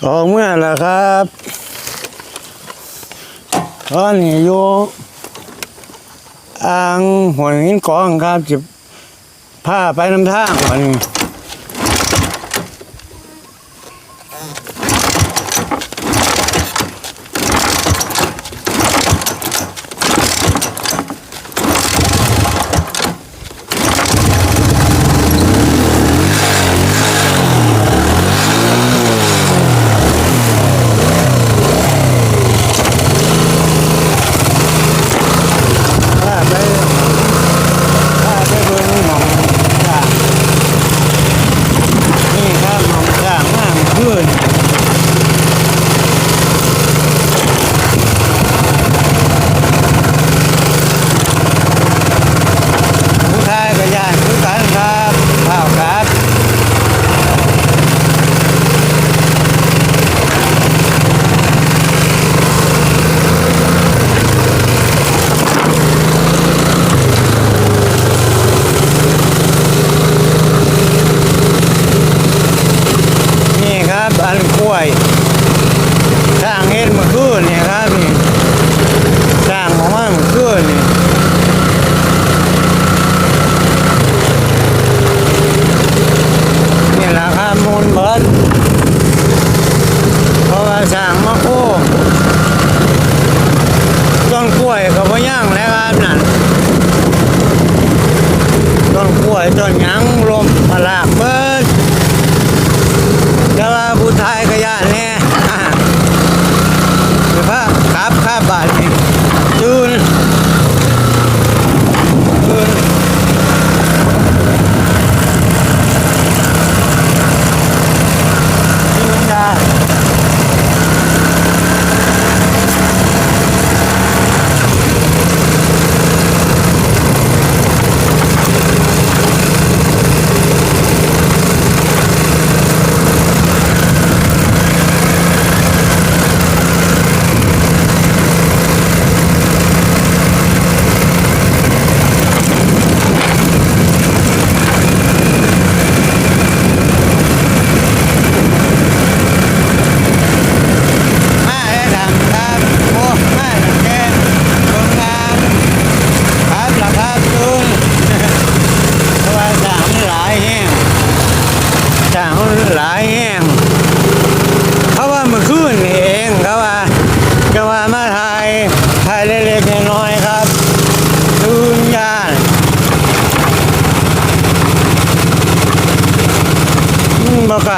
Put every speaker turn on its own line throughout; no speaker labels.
ออกเมื่อแล้วครับตอนนี้อยู่อ่างหัวหินกองครับจิบผ้าไปน้ำท่างวันนี้ ยต้นยังลมพลาเบิดแต่ว่าผู้ชายก็ย่านแน่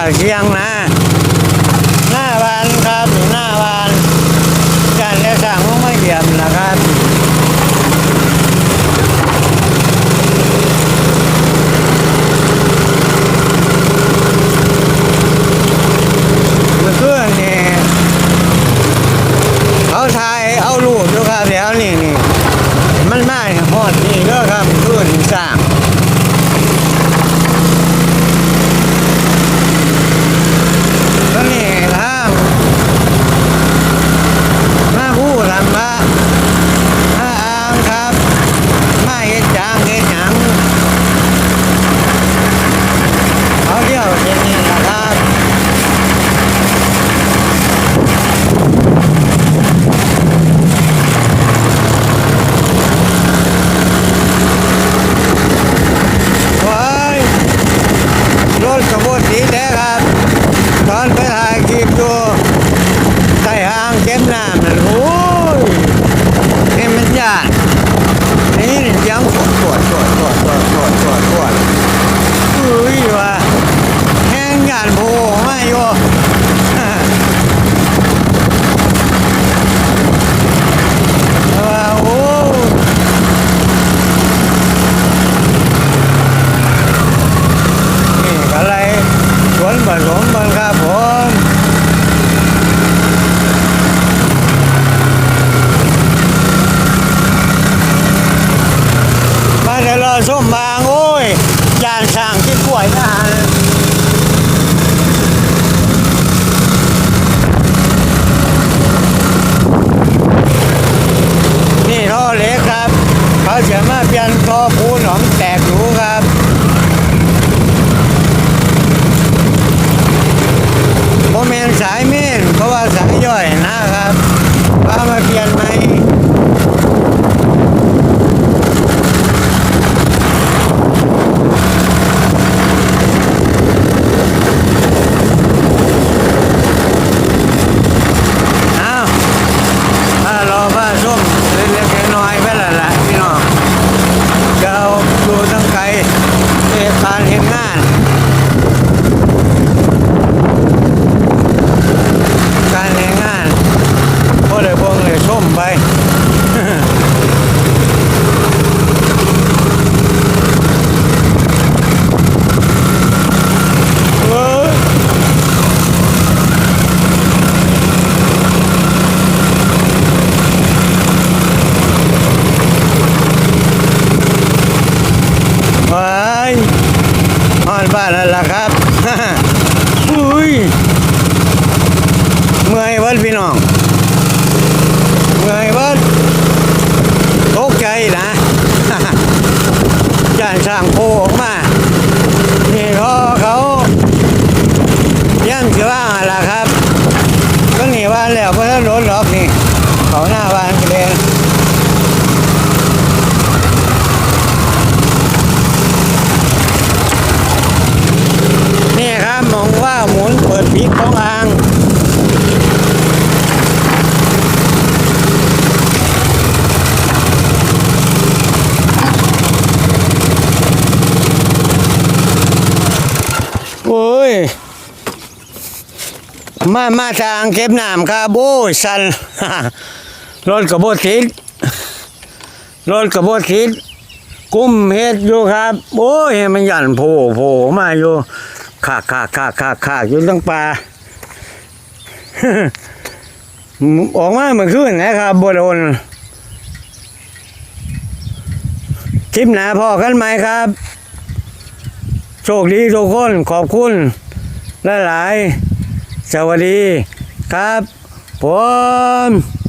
rồi chị ăn nè. มาแต่รอส้มบาง โอ้ยจานช่างที่ป่วยนะฮะนี่ท่อเล็กครับ เขาจะมาเปลี่ยนท่อปูนของแตกหนูครับ เมื่อยเบิดพี่น้อง เมื่อยเบิดตกใจนะจานสร้างโพออกมา นี่เขาเขาย่ำจะว่าล่ะครับ ก็หนีบ้านแล้วเพราะถ้ารถล็อกนี่ เขาหน้าบ้านกันเลยนี่ครับมองว่าหมุนเปิดปิดของอ่าง โอ้ย มามาทางเก็บน้ำครับโอ้ยสันรถกระบดติดรถกระบดติดกุ้มเฮ็ดอยู่ครับ โอ้ยมันหยันโผล่โผล่มาอยู่ขากขากขากขากขากอยู่ตั้งปลาออกมาเมื่อคืนนะครับบโดนคลิปหนาพอกันไหมครับ โชคดีทุกคนขอบคุณหลายๆสวัสดีครับผม